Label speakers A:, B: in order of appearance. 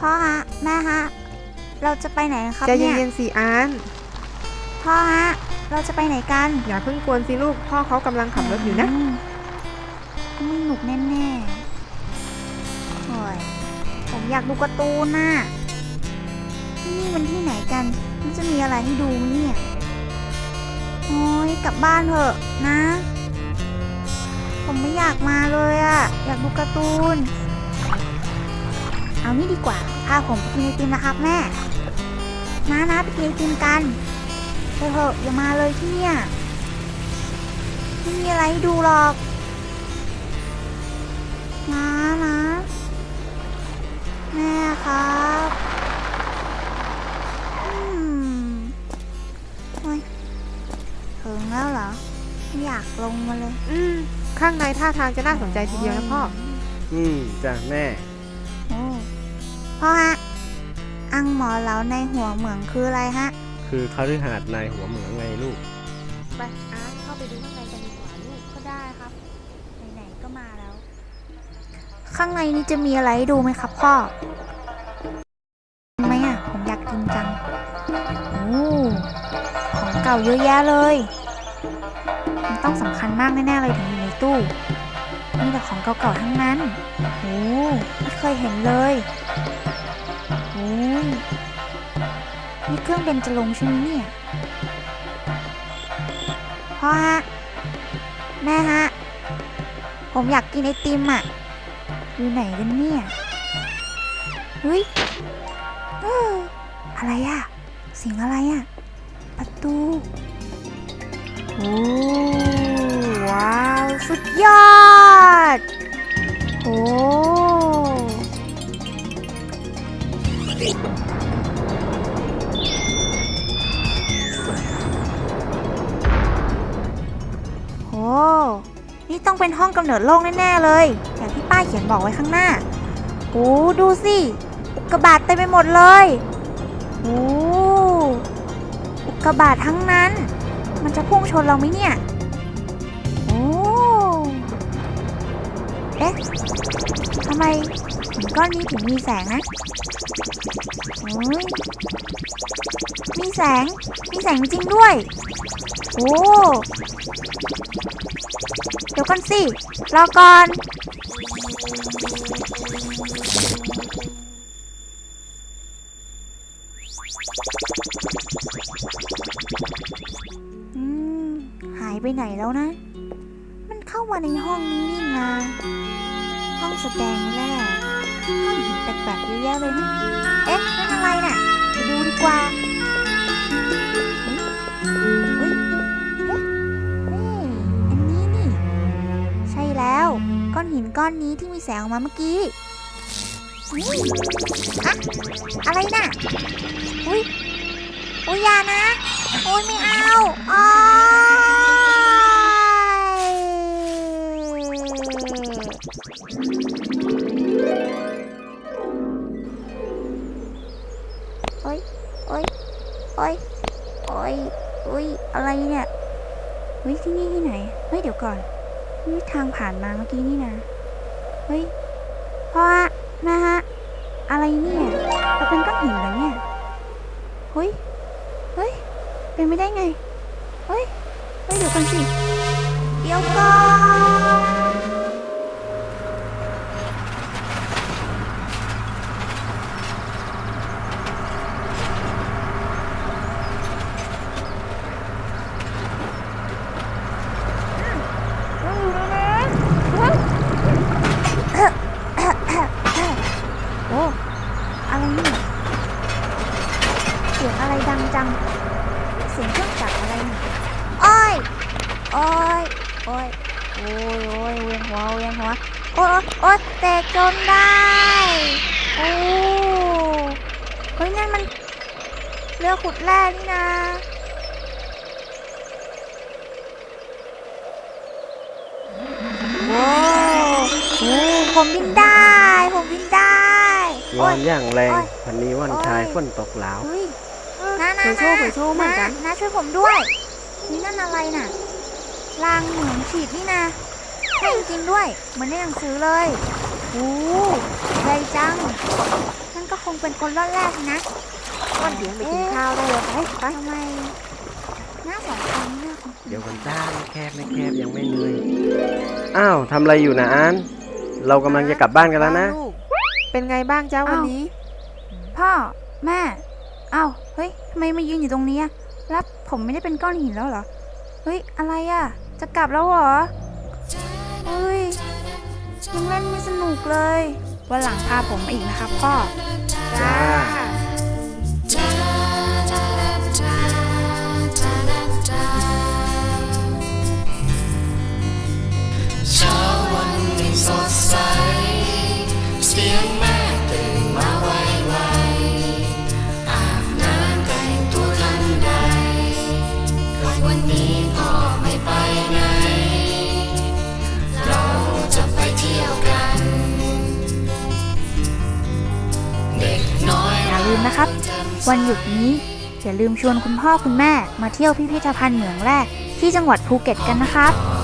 A: พ่อฮะแม่ฮะ เราจะไปไหนครับ
B: ใจ
A: เนี่ย
B: เย็นๆสิอาน
A: พ่อฮะ เราจะไปไหนกัน
B: อย่าเพิ่งกวนสิลูกพ่อเขากำลังขับรถอยู่นะ
A: มไม่หนุกแน่ๆโอ้ยผมอยากดูการ์ตูนน่ะที่นี่มันที่ไหนกัน มันจะมีอะไรให้ดูไหมเนี่ย โอ้ยกลับบ้านเถอะนะ ผมไม่อยากมาเลยอะอยากดูการ์ตูน เอานี่ดีกว่าพาผมไปกินไอติมนะครับแม่นะนะไปกินไอติมกันไปเถอะอย่ามาเลยที่เนี่ยไม่มีอะไรให้ดูหรอกนะนะแม่ครับอืมโอ้ยถึงแล้วเหรอไม่อยากลงมาเลย
B: อืม ข้างในท่าทางจะน่าสนใจทีเดียวนะพ่อ
C: อืมจ้ะแม่
A: โอ้ พ่อฮะ อังหมอเหลาในหัวเหมืองคืออะไรฮะ
C: คือคฤหาสน์นายหัวเหมืองไงลูก
B: ไปอานเข้าไปดูข้างในกันดีกว่าลูก
A: ก็ได้ครับ ไหนๆก็มาแล้ว ข้างในนี้จะมีอะไรให้ดูไหมครับพ่อไหมอะ ผมอยากกินจังโอ้ของเก่าเยอะแยะเลย มันต้องสำคัญมากแน่ๆเลยถึงอยู่ในตู้ มีแต่ของเก่าๆทั้งนั้นโอ้ไม่เคยเห็นเลยโอ้ยนี่เครื่องเบนจรงใช่ไหมเนี่ย พ่อฮะ แม่ฮะ ผมอยากกินไอติมอะ อยู่ไหนกันเนี่ยเฮ้ยอออะไรอะ เสียงอะไรอะ ประตู โอ้ ว้าว สุดยอด โห นี่ต้องเป็นห้องกำเนิดโลกแน่ๆเลย อย่างที่ป้ายเขียนบอกไว้ข้างหน้าโอ้ดูสิ อุกกาบาตเต็มไปหมดเลยโอ้อุกกาบาตทั้งนั้น มันจะพุ่งชนเราไหมเนี่ยโอ้เอ๊ะทำไม ก้อนนี้ถึงมีแสงนะโอ้ยมีแสง มีแสงจริงด้วย โอ้เดี๋ยวก่อนสิ รอก่อน อืม หายไปไหนแล้วนะ มันเข้ามาในห้องนี้นี่นาห้องแสดงแรก ห้องหินแปลกๆเยอะแยะเลยนะเอ๊ะนั่นอะไรน่ะไปดูดีกว่าเฮ้ยเฮ้ยอันนี้นี่ ใช่แล้ว ก้อนหินก้อนนี้ที่มีแสงออกมาเมื่อกี้อุ๊ยอะอะไรน่ะ อุ้ยอุ้ยอย่านะโอ้ยไม่เอาอ้า อะไรเนี่ยเฮ้ยที่นี่ที่ไหนเฮ้ยเดี๋ยวก่อนนี่ทางผ่านมาเมื่อกี้นี่นะเฮ้ยพ่อฮะแม่ฮะอะไรเนี่ยเราเป็นก้อนหินเหรอเนี่ยเฮ้ยเฮ้ยเป็นไม่ได้ไงเฮ้ยเฮ้ยเดี๋ยวก่อนสิเดี๋ยวก่อนโอ้อะไรเนี่ยเสียงอะไรดังจัง เสียงเครื่องจักรอะไรเนี่ยโอ้ยโอ้ยโอ้ยโอ้ยโอ้ยเวียนหัวเวียนหัวโอ้ยโอ้ยแตกจนได้โอ้เฮ้ยนั่นมันเรือขุดแร่นี่นะโอ้โอ้ผมบินได้ผมบินได้
C: วอนอย่างแรง
A: โอ้ย
C: พันนี้วันชายฝนตกหลาว
A: เฮ้ยนะนะ
B: เผยโชว์เผยโชว์เหมือนกัน
A: นะช่วยผมด้วย นี่นั่นอะไรน่ะรางเหมืองฉีดนี่นะใช่จริงๆด้วยเหมือนในหนังสือเลยโอ้ใหญ่จังนั่นก็คงเป็นคนรอดแรกนะ
B: ก้อนเถียงไปกินข้าวได้เลยไปไป
A: ทำไมหน้าสองคนนี่หน้าคุณ
C: เดี๋ยวกันจ้าไม่แคบไม่แคบยังไม่เหนื่อยอ้าวทำอะไรอยู่นะอานเรากำลังจะกลับบ้านกันแล้วนะ
B: ลูกเป็นไงบ้างจ้าวันนี้
A: พ่อ แม่เอ้าวเฮ้ยทำไมมายืนอยู่ตรงนี้อะแล้วผมไม่ได้เป็นก้อนหินแล้วเหรอ เฮ้ย อะไรอะ จะกลับแล้วเหรอเฮ้ยยังเล่นไม่สนุกเลย วันหลังพาผมมาอีกนะครับพ่อ
C: จ้า
A: วันหยุดนี้อย่าลืมชวนคุณพ่อคุณแม่มาเที่ยวพิพิธภัณฑ์เหมืองแร่ที่จังหวัดภูเก็ตกันนะครับ